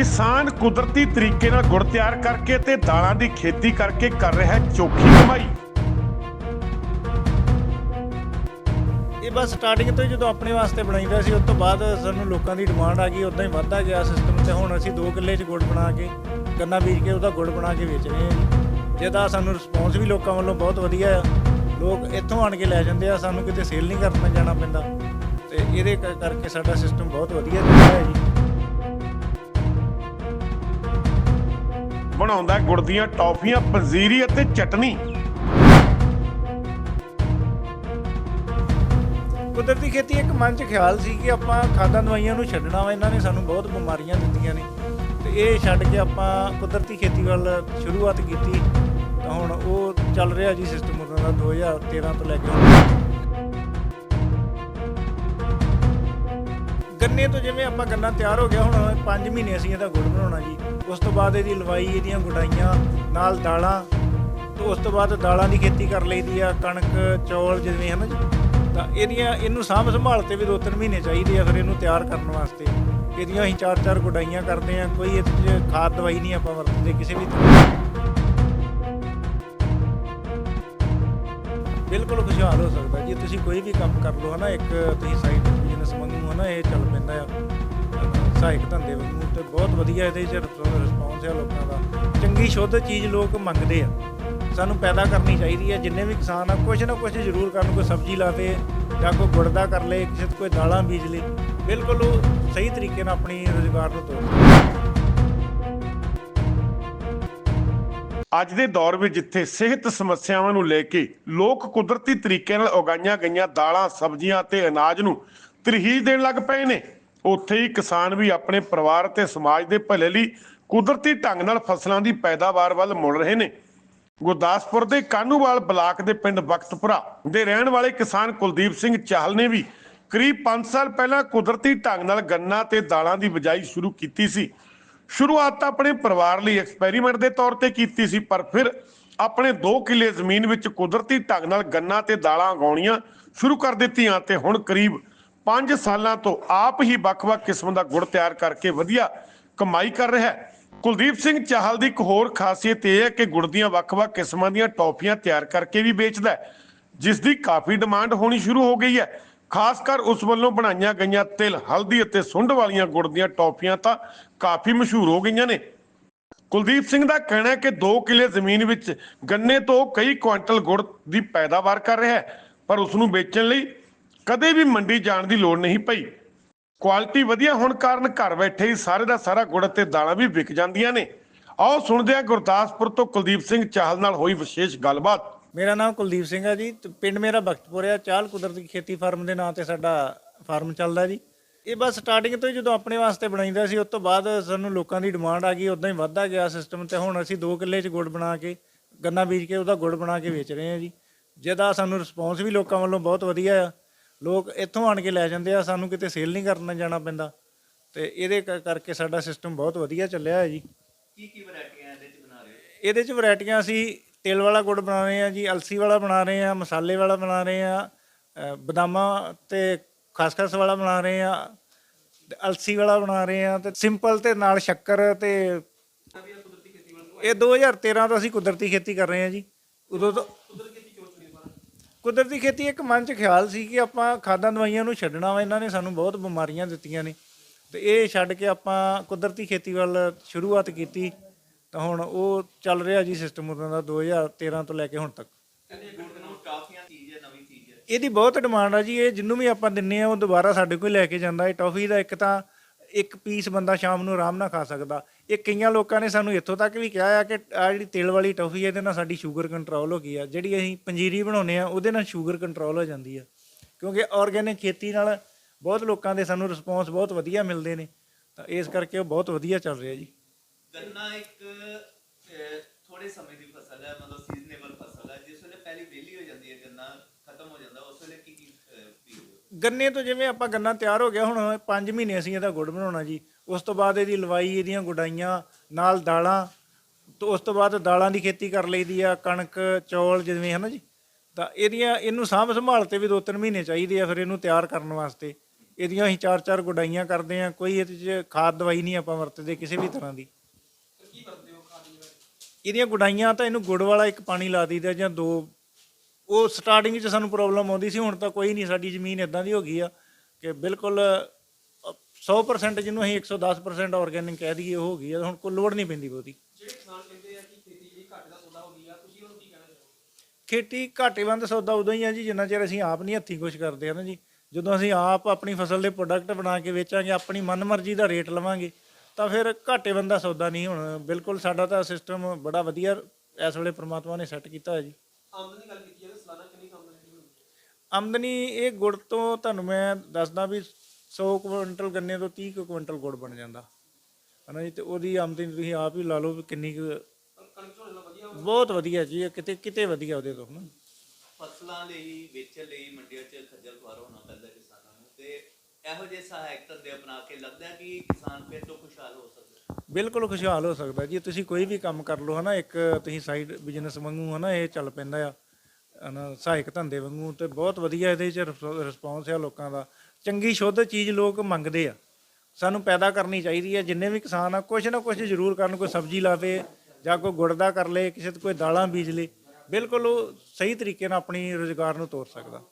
ਕਿਸਾਨ ਕੁਦਰਤੀ ਤਰੀਕੇ ਨਾਲ ਗੁੜ ਤਿਆਰ ਕਰਕੇ ਤੇ ਦਾਲਾਂ ਦੀ ਖੇਤੀ ਕਰਕੇ ਕਰ ਰਿਹਾ ਹੈ ਚੋਖੀ ਕਮਾਈ। ਇਹ ਬਸ ਸਟਾਰਟਿੰਗ ਤੋਂ ਹੀ ਜਦੋਂ ਆਪਣੇ ਵਾਸਤੇ ਬਣਾਈਦਾ ਸੀ, ਉਸ ਤੋਂ ਬਾਅਦ ਸਾਨੂੰ ਲੋਕਾਂ ਦੀ ਡਿਮਾਂਡ ਆ ਗਈ ਉਦਾਂ ਹੀ ਵੱਧਦਾ ਗਿਆ ਸਿਸਟਮ ਤੇ। ਹੁਣ ਅਸੀਂ 2 ਕਿੱਲੇ 'ਚ ਗੁੜ ਬਣਾ ਕੇ, ਗੰਨਾ ਬੀਜ ਕੇ ਉਹਦਾ ਗੁੜ ਬਣਾ ਕੇ ਵੇਚ ਰਹੇ ਹਾਂ। ਜੀ ਜਿਹਦਾ ਸਾਨੂੰ ਰਿਸਪੌਂਸ ਵੀ ਲੋਕਾਂ ਵੱਲੋਂ ਬਹੁਤ ਵਧੀਆ ਆ। ਲੋਕ ਇੱਥੋਂ ਆਣ ਕੇ ਲੈ ਜਾਂਦੇ ਆ, ਸਾਨੂੰ ਕਿਤੇ ਸੇਲ ਨਹੀਂ ਕਰਨ ਜਾਣਾ ਪੈਂਦਾ। ਤੇ ਇਹਦੇ ਕ- ਕਰਕੇ ਸਾਡਾ ਸਿਸਟਮ ਬਹੁਤ ਵਧੀਆ ਚੱਲ ਹੈ ਜੀ। ਬਣਾਉਂਦਾ ਗੁੜ ਦੀਆਂ ਟੌਫੀਆਂ, ਪੰਜੀਰੀ ਅਤੇ ਚਟਨੀ। ਕੁਦਰਤੀ ਖੇਤੀ ਇੱਕ ਮਨ 'ਚ ਖਿਆਲ ਸੀ ਕਿ ਆਪਾਂ ਖਾਦਾਂ ਦਵਾਈਆਂ ਨੂੰ ਛੱਡਣਾ ਵਾ, ਇਹਨਾਂ ਨੇ ਸਾਨੂੰ ਬਹੁਤ ਬਿਮਾਰੀਆਂ ਦਿੱਤੀਆਂ ਨੇ। ਤੇ ਇਹ ਛੱਡ ਕੇ ਆਪਾਂ ਕੁਦਰਤੀ ਖੇਤੀ ਵੱਲ ਸ਼ੁਰੂਆਤ ਕੀਤੀ। ਤਾਂ ਹੁਣ ਉਹ ਚੱਲ ਰਿਹਾ ਜੀ ਸਿਸਟਮ ਉਹਨਾਂ ਦਾ 2013 ਤੋਂ ਲੈ ਕੇ ਹੁਣ। ਗੰਨੇ ਤੋਂ ਜਿਵੇਂ ਆਪਾਂ ਗੰਨਾ ਤਿਆਰ ਹੋ ਗਿਆ, ਹੁਣ 5 ਮਹੀਨੇ ਅਸੀਂ ਇਹਦਾ ਗੁੜ ਬਣਾਉਣਾ ਜੀ। ਉਸ ਤੋਂ ਬਾਅਦ ਇਹਦੀ ਲਵਾਈ, ਇਹਦੀਆਂ ਗੁਡਾਈਆਂ, ਨਾਲ ਦਾਲਾਂ, ਤੇ ਉਸ ਤੋਂ ਬਾਅਦ ਦਾਲਾਂ ਦੀ ਖੇਤੀ ਕਰ ਲਈਦੀ ਆ, ਕਣਕ, ਚੌਲ ਜਿਵੇਂ ਹਨ ਜੀ। ਤਾਂ ਇਹਦੀਆਂ, ਇਹਨੂੰ ਸਾਂਭ ਸੰਭਾਲ ਤੇ ਵੀ 2-3 ਮਹੀਨੇ ਚਾਹੀਦੇ ਆ ਫਿਰ ਇਹਨੂੰ ਤਿਆਰ ਕਰਨ ਵਾਸਤੇ। ਇਹਦੀਆਂ ਅਸੀਂ ਚਾਰ ਚਾਰ ਗੁਡਾਈਆਂ ਕਰਦੇ ਆ, ਕੋਈ ਇਹਦੇ 'ਚ ਖਾਦ ਦਵਾਈ ਨਹੀਂ ਆਪਾਂ ਵਰਤਦੇ ਕਿਸੇ ਵੀ ਬਿਲਕੁਲ ਖੁਸ਼ਹਾਲ ਹੋ ਸਕਦਾ ਜੀ, ਤੁਸੀਂ ਕੋਈ ਵੀ ਕੰਮ ਕਰ ਲਓ ਹਨਾ, ਇੱਕ ਤੁਸੀਂ ਸਾਈਡ ਬਿਜ਼ਨਸ ਵਾਂਗੂ ਹਨਾ ਇਹ ਚੱਲ ਪੈਂਦਾ ਆ। ਸਹਾਇਕ ਧੰਦੇ ਵਾਂਗੂ ਤੇ ਬਹੁਤ ਵਧੀਆ ਇਹਦੇ ਚ ਰਿਸਪੌਂਸ ਹੈ ਲੋਕਾਂ ਦਾ। ਚੰਗੀ ਸ਼ੁੱਧ ਚੀਜ਼ ਲੋਕ ਮੰਗਦੇ ਆ। ਸਾਨੂੰ ਪੈਦਾ ਕਰਨੀ ਚਾਹੀਦੀ ਹੈ ਜਿੰਨੇ ਵੀ ਕਿਸਾਨ ਆ ਕੁਝ ਨਾ ਕੁਝ ਜ਼ਰੂਰ ਕਰਨ, ਕੋਈ ਸਬਜ਼ੀ ਲਾਵੇ ਜਾਂ ਕੋਈ ਗੁੜ ਦਾ ਕਰ ਲੇ, ਕਿਸੇ ਕੋਈ ਦਾਲਾਂ ਬੀਜ ਲੇ। ਬਿਲਕੁਲ ਉਹ ਸਹੀ ਤਰੀਕੇ ਨਾਲ ਆਪਣੀ ਰੋਜ਼ਗਾਰ ਨੂੰ ਤੋੜ ਅੱਜ ਦੇ ਦੌਰ ਵਿੱਚ ਜਿੱਥੇ ਸਿਹਤ ਸਮੱਸਿਆਵਾਂ ਨੂੰ ਲੈ ਕੇ ਲੋਕ ਕੁਦਰਤੀ ਤਰੀਕੇ ਨਾਲ ਉਗਾਈਆਂ ਗਈਆਂ ਦਾਲਾਂ, ਸਬਜ਼ੀਆਂ ਤੇ ਅਨਾਜ ਨੂੰ ਤਰਜੀਹ ਦੇਣ ਲੱਗ ਪਏ ਨੇ। ਉੱਥੇ ਹੀ ਕਿਸਾਨ ਵੀ ਆਪਣੇ ਪਰਿਵਾਰ ਤੇ ਸਮਾਜ ਦੇ ਭਲੇ ਲਈ ਕੁਦਰਤੀ ਢੰਗ ਨਾਲ ਫਸਲਾਂ ਦੀ ਪੈਦਾਵਾਰ ਵੱਲ ਮੁੜ ਰਹੇ ਨੇ। ਗੁਰਦਾਸਪੁਰ ਦੇ ਕਾਨੂੰਵਾਲ ਬਲਾਕ ਦੇ ਪਿੰਡ ਬਖਤਪੁਰਾ ਦੇ ਰਹਿਣ ਵਾਲੇ ਕਿਸਾਨ ਕੁਲਦੀਪ ਸਿੰਘ ਚਾਹਲ ਨੇ ਵੀ ਕਰੀਬ 5 ਸਾਲ ਪਹਿਲਾਂ ਕੁਦਰਤੀ ਢੰਗ ਨਾਲ ਗੰਨਾ ਤੇ ਦਾਲਾਂ ਦੀ ਬਿਜਾਈ ਸ਼ੁਰੂ ਕੀਤੀ ਸੀ। ਸ਼ੁਰੂਆਤ ਆਪਣੇ ਪਰਿਵਾਰ ਲਈ ਐਕਸਪੈਰੀਮੈਂਟ ਦੇ ਤੌਰ ਤੇ ਕੀਤੀ ਸੀ, ਪਰ ਫਿਰ ਆਪਣੇ 2 ਕਿੱਲੇ ਜ਼ਮੀਨ ਵਿੱਚ ਕੁਦਰਤੀ ਢੰਗ ਨਾਲ ਗੰਨਾ ਤੇ ਦਾਲਾਂ ਉਗਾਉਣੀਆਂ ਸ਼ੁਰੂ ਕਰ ਦਿੱਤੀਆਂ ਤੇ ਹੁਣ ਕਰੀਬ 5 ਸਾਲਾਂ ਤੋਂ ਆਪ ਹੀ ਵੱਖ-ਵੱਖ ਕਿਸਮ ਦਾ ਗੁੜ ਤਿਆਰ ਕਰਕੇ ਵਧੀਆ ਕਮਾਈ ਕਰ ਰਿਹਾ ਹੈ। ਕੁਲਦੀਪ ਸਿੰਘ ਚਾਹਲ ਦੀ ਇੱਕ ਹੋਰ ਖਾਸੀਅਤ ਇਹ ਹੈ ਕਿ ਗੁੜ ਦੀਆਂ ਵੱਖ-ਵੱਖ ਕਿਸਮਾਂ ਦੀਆਂ ਟੌਫੀਆਂ ਤਿਆਰ ਕਰਕੇ ਵੀ ਵੇਚਦਾ ਹੈ, ਜਿਸ ਦੀ ਕਾਫੀ ਡਿਮਾਂਡ ਹੋਣੀ ਸ਼ੁਰੂ ਹੋ ਗਈ ਹੈ। ਖਾਸ ਕਰ ਉਸ ਵੱਲੋਂ ਬਣਾਈਆਂ ਗਈਆਂ ਤਿਲ, ਹਲਦੀ ਅਤੇ ਸੁੰਡ ਵਾਲੀਆਂ ਗੁੜ ਦੀਆਂ ਟੌਫੀਆਂ ਤਾਂ ਕਾਫੀ ਮਸ਼ਹੂਰ ਹੋ ਗਈਆਂ ਨੇ। ਕੁਲਦੀਪ ਸਿੰਘ ਦਾ ਕਹਿਣਾ ਹੈ ਕਿ 2 ਕਿਲੇ ਜ਼ਮੀਨ ਵਿੱਚ ਗੰਨੇ ਤੋਂ ਕਈ ਕੁਇੰਟਲ ਗੁੜ ਦੀ ਪੈਦਾਵਾਰ ਕਰ ਰਿਹਾ ਹੈ, ਪਰ ਉਸ ਨੂੰ ਵੇਚਣ ਲਈ ਕਦੇ ਵੀ ਮੰਡੀ ਜਾਣ ਦੀ ਲੋੜ ਨਹੀਂ ਪਈ। ਕੁਆਲਿਟੀ ਵਧੀਆ ਹੋਣ ਕਾਰਨ ਘਰ ਬੈਠੇ ਹੀ ਸਾਰੇ ਦਾ ਸਾਰਾ ਗੁੜ ਤੇ ਦਾਲਾਂ ਵੀ ਵਿਕ ਜਾਂਦੀਆਂ ਨੇ। ਆਓ ਸੁਣਦੇ ਹਾਂ ਗੁਰਦਾਸਪੁਰ ਤੋਂ ਕੁਲਦੀਪ ਸਿੰਘ ਚਾਹਲ ਨਾਲ ਹੋਈ ਵਿਸ਼ੇਸ਼ ਗੱਲਬਾਤ। ਮੇਰਾ ਨਾਮ ਕੁਲਦੀਪ ਸਿੰਘ ਹੈ ਜੀ। ਤੇ ਪਿੰਡ ਮੇਰਾ ਬਖਤਪੁਰ ਆ। ਚਾਹਲ ਕੁਦਰਤੀ ਖੇਤੀ ਫਾਰਮ ਦੇ ਨਾਂ ਤੇ ਸਾਡਾ ਫਾਰਮ ਚੱਲਦਾ ਜੀ। ਇਹ ਬਸ ਸਟਾਰਟਿੰਗ ਤੋਂ ਹੀ ਜਦੋਂ ਆਪਣੇ ਵਾਸਤੇ ਬਣਾਈਦਾ ਸੀ, ਉਸ ਤੋਂ ਬਾਅਦ ਸਾਨੂੰ ਲੋਕਾਂ ਦੀ ਡਿਮਾਂਡ ਆ ਗਈ। ਉਦਾਂ ਹੀ ਵੱਧਦਾ ਗਿਆ ਸਿਸਟਮ ਤੇ ਹੁਣ ਅਸੀਂ 2 ਕਿੱਲੇ 'ਚ ਗੁੜ ਬਣਾ ਕੇ, ਗੰਨਾ ਬੀਜ ਕੇ ਉਹਦਾ ਗੁੜ ਬਣਾ ਕੇ ਵੇਚ ਰਹੇ ਹਾਂ ਜੀ। ਜਿਹਦਾ ਸਾਨੂੰ ਰਿਸਪੌਂਸ ਵੀ ਲੋਕਾਂ ਵੱਲੋਂ ਬਹੁਤ ਵਧੀਆ ਆ। ਲੋਕ ਇੱਥੋਂ ਆਣ ਕੇ ਲੈ ਜਾਂਦੇ ਆ ਸਾਨੂੰ ਕਿਤੇ ਸੇਲ ਨਹੀਂ ਕਰਨ ਜਾਣਾ ਪੈਂਦਾ। ਤੇ ਇਹਦੇ ਕ- ਕਰਕੇ ਸਾਡਾ ਸਿਸਟਮ ਬਹੁਤ ਵਧੀਆ ਚੱਲਿਆ ਹੈ ਜੀ। ਕੀ ਕੀ ਵੈਰਾਈਟੀਆਂ ਇਹਦੇ ਚ ਬਣਾ ਰਹੇ ਹੋ? ਇਹਦੇ ਚ ਵੈਰਾਈਟੀਆਂ ਅਸੀਂ ਤਿਲ ਵਾਲਾ ਗੁੜ ਬਣਾ ਰਹੇ ਹਾਂ ਜੀ ਅਲਸੀ ਵਾਲਾ ਬਣਾ ਰਹੇ ਹਾਂ ਮਸਾਲੇ ਵਾਲਾ ਬਣਾ ਰਹੇ ਹਾਂ ਅ, ਬਦਾਮਾਂ ਤੇ ਖਸਖਸ ਵਾਲਾ ਬਣਾ ਰਹੇ ਤੇ ਅਲਸੀ ਵਾਲਾ ਬਣਾ ਰਹੇ ਹਾਂ ਤੇ ਸਿੰਪਲ ਤੇ ਨਾਲ ਸ਼ੱਕਰ ਤੇ ਇਹ 2013 ਤੋਂ ਅਸੀਂ ਕੁਦਰਤੀ ਖੇਤੀ ਕਰ ਰਹੇ ਹਾਂ ਜੀ। ਉਦੋਂ ਤੋਂ ਕੁਦਰਤੀ ਖੇਤੀ ਇੱਕ ਮਨ 'ਚ ਖਿਆਲ ਸੀ ਕਿ ਆਪਾਂ ਖਾਦਾਂ ਦਵਾਈਆਂ ਨੂੰ ਛੱਡਣਾ ਵਾ, ਇਹਨਾਂ ਨੇ ਸਾਨੂੰ ਬਹੁਤ ਬਿਮਾਰੀਆਂ ਦਿੱਤੀਆਂ ਨੇ। ਤੇ ਇਹ ਛੱਡ ਕੇ ਆਪਾਂ ਕੁਦਰਤੀ ਖੇਤੀ ਵੱਲ ਸ਼ੁਰੂਆਤ ਕੀਤੀ, ਤਾਂ ਹੁਣ ਉਹ ਚੱਲ ਰਿਹਾ ਜੀ ਸਿਸਟਮ ਉਹਨਾਂ ਦਾ 2013 ਤੋਂ ਲੈ ਕੇ ਹੁਣ ਤੱਕ। ਇਹਦੀ ਬਹੁਤ ਡਿਮਾਂਡ ਆ ਜੀ, ਇਹ ਜਿੰਨੂੰ ਵੀ ਆਪਾਂ ਦਿੰਨੇ ਆ, ਉਹ ਦੁਬਾਰਾ ਸਾਡੇ ਕੋਲ ਲੈ ਕੇ ਜਾਂਦਾ। ਇਹ ਟੌਫੀ ਦਾ ਇੱਕ ਤਾਂ ਇੱਕ ਪੀਸ ਬੰਦਾ ਸ਼ਾਮ ਨੂੰ ਆਰਾਮ ਨਾਲ ਖਾ ਸਕਦਾ। ਇਹ ਕਈਆਂ ਲੋਕਾਂ ਨੇ ਸਾਨੂੰ ਇੱਥੋਂ ਤੱਕ ਵੀ ਕਿਹਾ ਆ ਕਿ ਆ ਜਿਹੜੀ ਤਿਲ ਵਾਲੀ ਟੌਫੀ ਇਹਦੇ ਨਾਲ ਸਾਡੀ ਸ਼ੂਗਰ ਕੰਟਰੋਲ ਹੋ ਗਈ ਆ। ਜਿਹੜੀ ਅਸੀਂ ਪੰਜੀਰੀ ਬਣਾਉਂਦੇ ਆ ਉਹਦੇ ਨਾਲ ਸ਼ੂਗਰ ਕੰਟਰੋਲ ਹੋ ਜਾਂਦੀ ਆ। ਕਿਉਂਕਿ ਆਰਗੇਨਿਕ ਖੇਤੀ ਨਾਲ ਬਹੁਤ ਲੋਕਾਂ ਦੇ ਸਾਨੂੰ ਰਿਸਪੌਂਸ ਬਹੁਤ ਵਧੀਆ ਮਿਲਦੇ ਨੇ। ਤਾਂ ਇਸ ਕਰਕੇ ਉਹ ਬਹੁਤ ਵਧੀਆ ਚੱਲ ਰਿਹਾ ਜੀ। ਗੰਨਾ ਇੱਕ ਅਹ, ਥੋੜੇ ਸਮੇਂ ਦੀ ਫਸਲ ਹੈ ਮਤਲਬ ਸੀਜ਼ਨੇਬਲ ਫਸਲ ਹੈ। ਜਿਸ ਵੇਲੇ ਪਹਿਲੀ ਵਿਹਲੀ ਹੋ ਜਾਂਦੀ ਹੈ ਗੰਨਾ ਖਤਮ ਹੋ ਜਾਂਦਾ ਉਸ ਵੇਲੇ ਕੀ ਕੀ ਅਹ, ਬੀਜਦੇ ਹੋ? ਗੰਨੇ ਤੋਂ ਜਿਵੇਂ ਆਪਾਂ ਗੰਨਾ ਤਿਆਰ ਹੋ ਗਿਆ ਹੁਣ 5 ਮਹੀਨੇ ਅਸੀਂ ਇਹਦਾ ਗੁੜ ਬਣਾਉਣਾ ਜੀ। ਉਸ ਤੋਂ ਬਾਅਦ ਇਹਦੀ ਲਵਾਈ ਇਹਦੀਆਂ ਗੁਡਾਈਆਂ ਨਾਲ ਦਾਲਾਂ ਤੋਂ ਉਸ ਤੋਂ ਬਾਅਦ ਦਾਲਾਂ ਦੀ ਖੇਤੀ ਕਰ ਲਈਦੀ ਆ ਕਣਕ ਚੌਲ ਜਿਵੇਂ ਹਨਾ ਜੀ। ਤਾਂ ਇਹਦੀਆਂ ਇਹਨੂੰ ਸਾਂਭ ਸੰਭਾਲ ਤੇ ਵੀ 2-3 ਮਹੀਨੇ ਚਾਹੀਦੇ ਆ ਫਿਰ ਇਹਨੂੰ ਤਿਆਰ ਕਰਨ ਵਾਸਤੇ। ਇਹਦੀਆਂ ਅਸੀਂ ਚਾਰ ਚਾਰ ਗੁਡਾਈਆਂ ਕਰਦੇ ਆ ਕੋਈ ਇਹਦੇ 'ਚ ਖਾਦ ਦਵਾਈ ਨਹੀਂ ਆਪਾਂ ਵਰਤਦੇ ਕਿਸੇ ਵੀ ਤਰ੍ਹਾਂ ਦੀ? ਇਹਦੀਆਂ ਗੁਡਾਈਆਂ ਤਾਂ ਇਹਨੂੰ ਗੁੜ ਵਾਲਾ ਇੱਕ ਪਾਣੀ ਲਾ ਦਈਦਾ ਜਾਂ ਦੋ ਉਹ ਸਟਾਰਟਿੰਗ 'ਚ ਸਾਨੂੰ ਪ੍ਰੋਬਲਮ ਆਉਂਦੀ ਸੀ ਹੁਣ ਤਾਂ ਕੋਈ ਨਹੀਂ ਸਾਡੀ ਜ਼ਮੀਨ ਇਦਾਂ ਦੀ ਹੋ ਗਈ ਆ ਕਿ ਬਿਲਕੁਲ ਅ, 100% ਜਿਹਨੂੰ ਅਸੀਂ 110% ਆਰਗੈਨਿਕ ਕਹਿ ਦਈਏ ਉਹ ਹੋ ਗਈ ਆ ਹੁਣ ਕੋਈ ਲੋੜ ਨਹੀਂ ਪੈਂਦੀ ਬਹੁਤੀ। ਜਿਹੜੇ ਕਿਸਾਨ ਕਹਿੰਦੇ ਆ ਕਿ ਖੇਤੀ ਜਿਹੜੀ ਘੱਟ ਦਾ ਸੌਦਾ ਹੋ ਗਈ ਆ ਤੁਸੀਂ ਉਹਨੂੰ ਕੀ ਕਹਿਣਾ ਚਾਹੋਗੇ? ਖੇਤੀ ਘਾਟੇਵੰਦ ਸੌਦਾ ਉਦੋਂ ਹੀ ਆ ਜੀ ਜਿੰਨਾ ਚਿਰ ਅਸੀਂ ਆਪ ਨਹੀਂ ਹੱਥੀਂ ਕੁਝ ਕਰਦੇ ਆ ਨਾ ਜੀ। ਜਦੋਂ ਅਸੀਂ ਆਪ ਆਪਣੀ ਫਸਲ ਦੇ ਪ੍ਰੋਡਕਟ ਬਣਾ ਕੇ ਵੇਚਾਂਗੇ ਆਪਣੀ ਮਨਮਰਜ਼ੀ ਦਾ ਰੇਟ ਲਵਾਂਗੇ ਤਾਂ ਫਿਰ ਘਾਟੇਵੰਦ ਦਾ ਸੌਦਾ ਨਹੀਂ ਹੁਣ। ਬਿਲਕੁਲ ਸਾਡਾ ਤਾਂ ਸਿਸਟਮ ਬੜਾ ਵਧੀਆ ਇਸ ਵੇਲੇ ਪ੍ਰਮਾਤਮਾ ਨੇ ਸੈੱਟ ਕੀਤਾ ਹੈ ਜੀ। ਆਮਦਨੀ ਦੀ ਗੱਲ ਕੀਤੀ ਜਾਵੇ ਸਾਲਾਨਾ ਕਿੰਨੀ ਕੁ ਆਮਦਨੀ ਹੁੰਦੀ ਹੈ ਆਮਦਨੀ ਇਹ ਗੁੜ ਤੋਂ ਤੁਹਾਨੂੰ ਮੈਂ ਦੱਸਦਾ ਵੀ 100 ਕੁਇੰਟਲ ਗੰਨੇ ਤੋਂ 30 ਕੁ ਕੁਇੰਟਲ ਗੁੜ ਬਣ ਜਾਂਦਾ। ਹਨਾ ਜੀ? ਤੇ ਉਹਦੀ ਆਮਦਨੀ ਤੁਸੀਂ ਆਪ ਹੀ ਲਾ ਲਓ ਵੀ ਕਿੰਨੀ ਕੁ ਬਹੁਤ ਵਧੀਆ ਜੀ ਇਹ ਕਿਤੇ ਕਿਤੇ ਵਧੀਆ ਉਹਦੇ ਤੋਂ ਹਨਾ। ਫਸਲਾਂ ਲਈ ਵੇਚਣ ਲਈ ਮੰਡੀਆਂ 'ਚ ਖੱਜਲ ਖੁਆਰ ਹੋਣਾ ਪੈਂਦਾ ਕਿਸਾਨਾਂ ਨੂੰ ਤੇ ਇਹੋ ਜਿਹੇ ਸਹਾਇਕ ਧੰਦੇ ਅਪਣਾ ਕੇ ਲੱਗਦਾ ਕਿ ਕਿਸਾਨ ਫਿਰ ਤੋਂ ਖੁਸ਼ਹਾਲ ਹੋ ਸਕਦਾ। ਬਿਲਕੁਲ ਖੁਸ਼ਹਾਲ ਹੋ ਸਕਦਾ ਜੀ। ਤੁਸੀਂ ਕੋਈ ਵੀ ਕੰਮ ਕਰ ਲਓ ਹਨਾ ਇੱਕ ਤੁਸੀਂ ਸਾਈਡ ਬਿਜ਼ਨਸ ਵਾਂਗੂ ਹਨਾ ਇਹ ਚੱਲ ਪੈਂਦਾ ਆ। ਨਾ ਸਹਾਇਕ ਧੰਦੇ ਵਾਂਗੂ ਤੇ ਬਹੁਤ ਵਧੀਆ ਇਹਦੇ ਚ ਰਿਸਪੌਂਸ ਆ ਲੋਕਾਂ ਦਾ। ਚੰਗੀ ਸ਼ੁੱਧ ਚੀਜ਼ ਲੋਕ ਮੰਗਦੇ ਆ। ਸਾਨੂੰ ਪੈਦਾ ਕਰਨੀ ਚਾਹੀਦੀ ਹੈ ਜਿੰਨੇ ਵੀ ਕਿਸਾਨ ਆ, ਕੁਛ ਨਾ ਕੁਛ ਜ਼ਰੂਰ ਕਰਨ, ਕੋਈ ਸਬਜ਼ੀ ਲਾਵੇ ਜਾਂ ਕੋਈ ਗੁੜ ਦਾ ਕਰ ਲੇ, ਕਿਸੇ ਤੋਂ ਕੋਈ ਦਾਲਾਂ ਬੀਜ ਲੇ। ਬਿਲਕੁਲ ਉਹ ਸਹੀ ਤਰੀਕੇ ਨਾਲ ਆਪਣੀ ਰੋਜ਼ਗਾਰ ਨੂੰ ਤੋਰ ਸਕਦਾ।